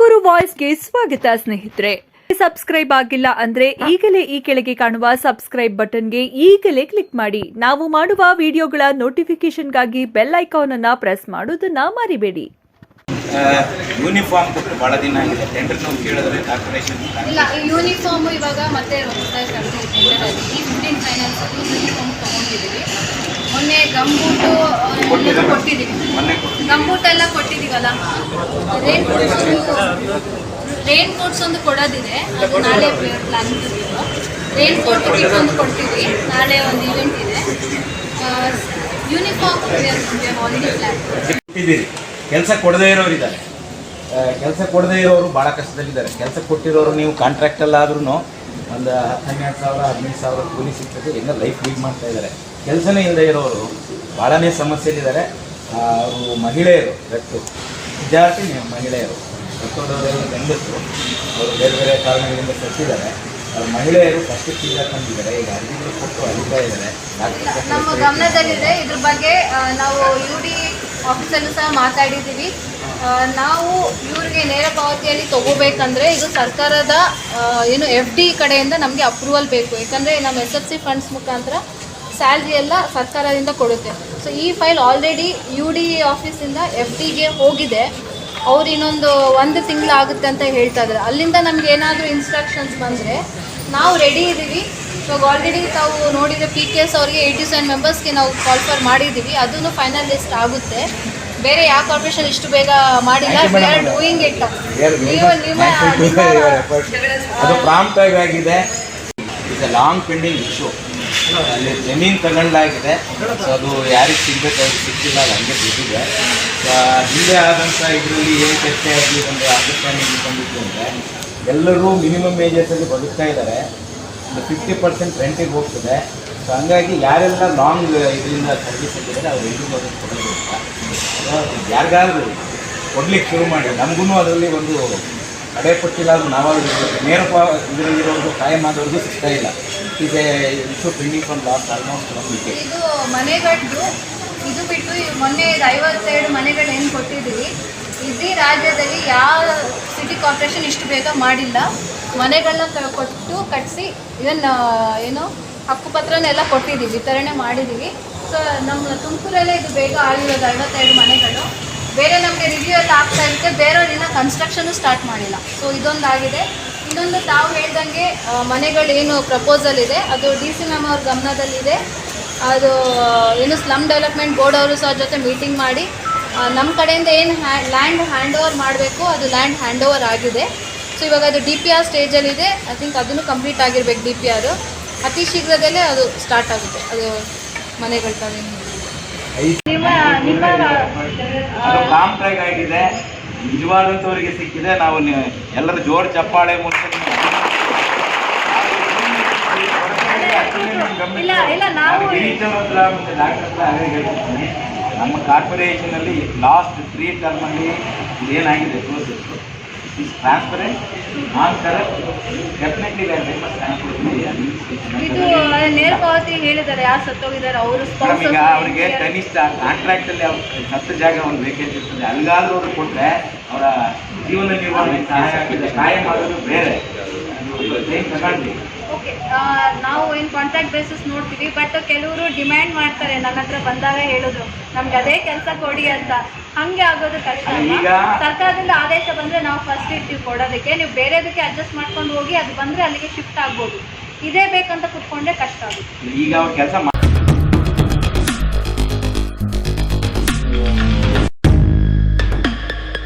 ತುಮಕೂರು ವಾಯ್ಸ್ಗೆ ಸ್ವಾಗತ ಸ್ನೇಹಿತರೆ. ಸಬ್ಸ್ಕ್ರೈಬ್ ಆಗಿಲ್ಲ ಅಂದ್ರೆ ಈಗಲೇ ಈ ಕೆಳಗೆ ಕಾಣುವ ಸಬ್ಸ್ಕ್ರೈಬ್ ಬಟನ್ಗೆ ಈಗಲೇ ಕ್ಲಿಕ್ ಮಾಡಿ. ನಾವು ಮಾಡುವ ವಿಡಿಯೋಗಳ ನೋಟಿಫಿಕೇಶನ್ಗಾಗಿ ಬೆಲ್ ಐಕಾನ್ ಅನ್ನ ಪ್ರೆಸ್ ಮಾಡೋದನ್ನ ಮರಿಬೇಡಿ. ಯೂನಿಫಾರ್ಮ್ ಕೊಟ್ಟು ಭಾಳ ದಿನ ಆಗಿದೆ. ಟೆಂಡರ್ ನಾವು ಕೇಳಿದ್ರೆ ಕಾರ್ಪೊರೇಷನ್ ಇಲ್ಲ ಈ ಯೂನಿಫಾರ್ಮ್ ಇವಾಗ ಮತ್ತೆ ಫೈನಾನ್ಸಲ್ಲಿ ಯೂನಿಫಾರ್ಮ್ ತೊಗೊಂಡಿದ್ದೀವಿ. ಮೊನ್ನೆ ಗಂಬೂಟು ಎಲ್ಲ ಕೊಟ್ಟಿದ್ದೀವಿ. ಎಲ್ಲ ಕೊಟ್ಟಿದ್ದೀವಲ್ಲ? ರೇನ್ ರೇನ್ ಕೋಟ್ಸ್ ಒಂದು ಕೊಡೋದಿದೆ. ಅದು ನಾಳೆ ಪ್ಲಾನ್ ರೇನ್ ಕೋಟ್ ಕಿಟ್ ಒಂದು ಕೊಡ್ತೀವಿ. ನಾಳೆ ಒಂದು ಇವೆಂಟ್ ಇದೆ. ಯೂನಿಫಾರ್ಮ್ ಆಲ್ರೆಡಿ ಪ್ಲಾನ್ ಕೆಲಸ ಕೊಡದೇ ಇರೋರು ಇದ್ದಾರೆ ಕೆಲಸ ಕೊಡದೇ ಇರೋರು ಭಾಳ ಕಷ್ಟದಲ್ಲಿದ್ದಾರೆ. ಕೆಲಸ ಕೊಟ್ಟಿರೋರು ನೀವು ಕಾಂಟ್ರಾಕ್ಟಲ್ಲಾದ್ರೂ ಒಂದು ಹತ್ತು ಹನ್ನೆರಡು ಸಾವಿರ, ಹದಿನೈದು ಸಾವಿರ ಕೂಲಿ ಸಿಗ್ತದೆ. ಇನ್ನೂ ಲೈಫ್ ಲೀಡ್ ಮಾಡ್ತಾ ಇದ್ದಾರೆ. ಕೆಲಸನೇ ಇಲ್ಲದೆ ಇರೋರು ಭಾಳನೇ ಸಮಸ್ಯೆಯಲ್ಲಿದ್ದಾರೆ ಅವರು ಮಹಿಳೆಯರು ರಟ್ಟು ವಿದ್ಯಾರ್ಥಿ ಮಹಿಳೆಯರು. ರಟ್ಟೋದವರೆಲ್ಲ ಗಂಡಸರು ಅವರು ಬೇರೆ ಬೇರೆ ಕಾರಣಗಳಿಂದ ಸತ್ತಿದ್ದಾರೆ. ಅವ್ರ ಮಹಿಳೆಯರು ಕಷ್ಟಕ್ಕೆ ತಂದಿದ್ದಾರೆ ಈಗ ಅರ್ಜಿಗಳು ಕೊಟ್ಟು ಅಲಿತಾ ಇದ್ದಾರೆ. ನಮ್ಮ ಗಮನದಲ್ಲಿದೆ. ಇದ್ರ ಬಗ್ಗೆ ನಾವು ಯು ಡಿ ಆಫೀಸಲ್ಲೂ ಸಹ ಮಾತಾಡಿದ್ದೀವಿ. ನಾವು ಇವ್ರಿಗೆ ನೇರ ಪಾವತಿಯಲ್ಲಿ ತಗೋಬೇಕಂದ್ರೆ ಇದು ಸರ್ಕಾರದ ಏನು ಎಫ್ ಡಿ ಕಡೆಯಿಂದ ನಮಗೆ ಅಪ್ರೂವಲ್ ಬೇಕು. ಯಾಕಂದರೆ ನಮ್ಮ ಎಸ್ ಎಫ್ ಸಿ ಫಂಡ್ಸ್ ಮುಖಾಂತರ ಸ್ಯಾಲ್ರಿ ಎಲ್ಲ ಸರ್ಕಾರದಿಂದ ಕೊಡುತ್ತೆ. ಸೊ ಈ ಫೈಲ್ ಆಲ್ರೆಡಿ ಯು ಡಿ ಆಫೀಸಿಂದ ಎಫ್ ಡಿಗೆ ಹೋಗಿದೆ. ಅವ್ರು ಇನ್ನೊಂದು ಒಂದು ತಿಂಗಳು ಆಗುತ್ತೆ ಅಂತ ಹೇಳ್ತಾ ಇದ್ದಾರೆ. ಅಲ್ಲಿಂದ ನಮ್ಗೆ ಏನಾದರೂ ಇನ್ಸ್ಟ್ರಕ್ಷನ್ಸ್ ಬಂದರೆ ನಾವು ರೆಡಿ ಇದ್ದೀವಿ ಇವಾಗ ಆಲ್ರೆಡಿ ತಾವು ನೋಡಿದರೆ ಪಿ ಕೆ ಎಸ್ ಅವ್ರಿಗೆ ಏಯ್ಟಿ ಸೆವೆನ್ ಮೆಂಬರ್ಸ್ಗೆ ನಾವು ಕಾಲ್ ಫಾರ್ ಮಾಡಿದ್ದೀವಿ ಅದನ್ನು ಫೈನಲ್ ಲಿಸ್ಟ್ ಆಗುತ್ತೆ. ಬೇರೆ ಯಾವ ಕಾರ್ಪೊರೇಷನ್ ಇಷ್ಟು ಬೇಗ ಮಾಡಿಲ್ಲ. We are doing it. ನೀವು ನಿಮ್ಮ ಪ್ರಾಂಪ್ಟ್ ಆಗಿದೆ ಎ ಲಾಂಗ್ ಪೆಂಡಿಂಗ್ ಇಶ್ಯೂ ಅಲ್ಲಿ ಜಮೀನು ತಗೊಂಡಾಗಿದೆ. ಸೊ ಅದು ಯಾರಿಗೆ ಸಿಗ್ಬೇಕು ಅವ್ರಿಗೆ ಸಿಕ್ಕಿಲ್ಲ ಅದು ಹಂಗೆ ಸೊ ಹಿಂದೆ ಆದಂಥ ಇದರಲ್ಲಿ ಏನು ಚರ್ಚೆ ಆಗಲಿ ಒಂದು ಅಂಡರ್ಸ್ಟ್ಯಾಂಡಿಂಗ್ ಬಂದಿತ್ತು ಅಂದರೆ, ಎಲ್ಲರೂ ಮಿನಿಮಮ್ ಏಜಸ್ಸಲ್ಲಿ ಬದುಕ್ತಾ ಇದ್ದಾರೆ ಒಂದು ಫಿಫ್ಟಿ ಪರ್ಸೆಂಟ್ ರೆಂಟಿಗೆ ಹೋಗ್ತದೆ. ಸೊ ಹಂಗಾಗಿ ಯಾರೆಲ್ಲ ಲಾಂಗ್ ಇದರಿಂದ ಸರ್ವಿಸ್ ಇದ್ದಾರೆ ಅವ್ರು ಎಲ್ರಿಗೂ ಅದನ್ನು ಕೊಡೋದಿಲ್ಲ ಯಾರಿಗಾದ್ರು ಕೊಡ್ಲಿಕ್ಕೆ ಶುರು ಮಾಡಿ ನಮಗೂ ಅದರಲ್ಲಿ ಒಂದು ಕಡೆ ಪಟ್ಟಿಲ್ಲ, ಅದು ನಾವಾದ್ರೂ ನೇರಪ್ಪ ಇದರಲ್ಲಿರೋದು ಕಾಯಂ ಆದವ್ರಿಗೂ ಸಿಗ್ತಾ ಇಲ್ಲ. ಈಗ ಇಷ್ಟು ಬಿಲ್ಡಿಂಗ್ ಫ್ರಮ್ ಲಾಸ್ಟ್ ಆಲ್ಮೋಸ್ಟ್ ಇದು ಮನೆಗಟ್ಟು ಇದು ಬಿಟ್ಟು ಮೊನ್ನೆ ಇದು ಐವತ್ತೆರಡು ಮನೆಗಳು ಕೊಟ್ಟಿದ್ದೀವಿ. ಇಡೀ ರಾಜ್ಯದಲ್ಲಿ ಯಾವ ಸಿಟಿ ಕಾರ್ಪೊರೇಷನ್ ಇಷ್ಟು ಬೇಗ ಮಾಡಿಲ್ಲ. ಮನೆಗಳನ್ನ ಕೊಟ್ಟು ಕಟ್ಟಿಸಿ ಇದನ್ನು, ಏನು, ಹಕ್ಕುಪತ್ರನೆಲ್ಲ ಕೊಟ್ಟಿದ್ದೀವಿ, ವಿತರಣೆ ಮಾಡಿದ್ದೀವಿ. ಸೊ ನಮ್ಮ ತುಮಕೂರಲ್ಲೇ ಇದು ಬೇಗ ಆಗಿರೋದು ಐವತ್ತೆರಡು ಮನೆಗಳು. ಬೇರೆ ನಮಗೆ ರಿವ್ಯೂ ಎಲ್ಲ ಆಗ್ತಾ ಇರುತ್ತೆ ಬೇರೆಯವ್ರಿನ್ನ ಕನ್ಸ್ಟ್ರಕ್ಷನು ಸ್ಟಾರ್ಟ್ ಮಾಡಿಲ್ಲ. ಸೊ ಇದೊಂದಾಗಿದೆ. ಇನ್ನೊಂದು ತಾವು ಹೇಳ್ದಂಗೆ ಮನೆಗಳೇನು ಪ್ರಪೋಸಲ್ ಇದೆ. ಅದು ಡಿ ಸಿ ಮ್ಯಾಮ್ ಅವ್ರ ಗಮನದಲ್ಲಿದೆ. ಅದು ಏನು ಸ್ಲಮ್ ಡೆವಲಪ್ಮೆಂಟ್ ಬೋರ್ಡ್ ಅವರು ಸಹ ಜೊತೆ ಮೀಟಿಂಗ್ ಮಾಡಿ ನಮ್ಮ ಕಡೆಯಿಂದ ಏನು ಹ್ಯಾ ಲ್ಯಾಂಡ್ ಹ್ಯಾಂಡ್ ಓವರ್ ಮಾಡಬೇಕು ಅದು ಲ್ಯಾಂಡ್ ಹ್ಯಾಂಡ್ ಓವರ್ ಆಗಿದೆ. ಸೊ ಇವಾಗ ಅದು ಡಿ ಪಿ ಆರ್ ಸ್ಟೇಜಲ್ಲಿದೆ ಐ ಥಿಂಕ್ ಅದನ್ನು ಕಂಪ್ಲೀಟ್ ಆಗಿರ್ಬೇಕು ಡಿ ಪಿ ಆರು ಅತಿ ಶೀಘ್ರದಲ್ಲೇ ಅದು ಸ್ಟಾರ್ಟ್ ಆಗುತ್ತೆ. ಅದು ಮನೆಗಳ ತಾವೇನು ನಿಮ್ಮ ನಿಮ್ಮ ನಿಜವಾದಂಥವ್ರಿಗೆ ಸಿಕ್ಕಿದೆ. ನಾವು ಎಲ್ಲರ ಜೋರು ಚಪ್ಪಾಳೆ ಮೂಲಕ ಮತ್ತೆ ಡಾಕ್ಟರ್ ಹೇಳ್ತೀನಿ ನಮ್ಮ ಕಾರ್ಪೊರೇಷನಲ್ಲಿ ಲಾಸ್ಟ್ ತ್ರೀ ಟರ್ಮಲ್ಲಿ ಏನಾಗಿದೆ ಪ್ರೋಸೆಸ್ ಇಸ್ ಟ್ರಾನ್ಸ್ಪರೆಂಟ್ ನಾನ್ ಕರೆಕ್ಟ್ ಡೆಫಿನೆಟ್ಲಿ ಇದು ನೇರ ಪಾವತಿ ಹೇಳಿದ್ದಾರೆ ಯಾರು ಸತ್ತೋಗಿದ್ದಾರೆ ಅವರು ಈಗ ಅವರಿಗೆ ಕನಿಷ್ಠ ಕಾಂಟ್ರಾಕ್ಟ್ ಅಲ್ಲಿ ಅವ್ರ ಸತ್ತ ಜಾಗ ಅವ್ರು ವೇಕೆನ್ಸಿ ಇರ್ತದೆ. ಅಲ್ಲಿಗಾದ್ರೂ ಅವ್ರು ಕೊಟ್ರೆ ಅವರ ಜೀವನ ನಿರ್ವಹಣೆ ಸಹಾಯ ಆಗ್ತದೆ ಕಾಯಂ ಮಾಡೋದು ಬೇರೆ. ಓಕೆ ನಾವು ಏನು ಕಾಂಟ್ರಾಕ್ಟ್ ಬೇಸಿಸ್ ನೋಡ್ತೀವಿ ಬಟ್ ಕೆಲವರು ಡಿಮ್ಯಾಂಡ್ ಮಾಡ್ತಾರೆ ನನ್ನ ಹತ್ರ ಬಂದಾಗ ಹೇಳಿದ್ರು ನಮ್ಗೆ ಅದೇ ಕೆಲಸ ಕೊಡಿ ಅಂತ. ಹಂಗೆ ಆಗೋದು ಕಷ್ಟ ಸರ್ಕಾರದಿಂದ ಆದೇಶ ಬಂದರೆ ನಾವು ಫಸ್ಟ್ ಇರ್ತೀವಿ ಕೊಡೋದಕ್ಕೆ ನೀವು ಬೇರೆದಕ್ಕೆ ಅಡ್ಜಸ್ಟ್ ಮಾಡ್ಕೊಂಡು ಹೋಗಿ ಅದು ಬಂದರೆ ಅಲ್ಲಿಗೆ ಶಿಫ್ಟ್ ಆಗ್ಬೋದು. ಇದೇ ಬೇಕಂತ ಕುತ್ಕೊಂಡ್ರೆ ಕಷ್ಟ ಆಗುತ್ತೆ. ಈಗ ಅವ್ರು ಕೆಲಸ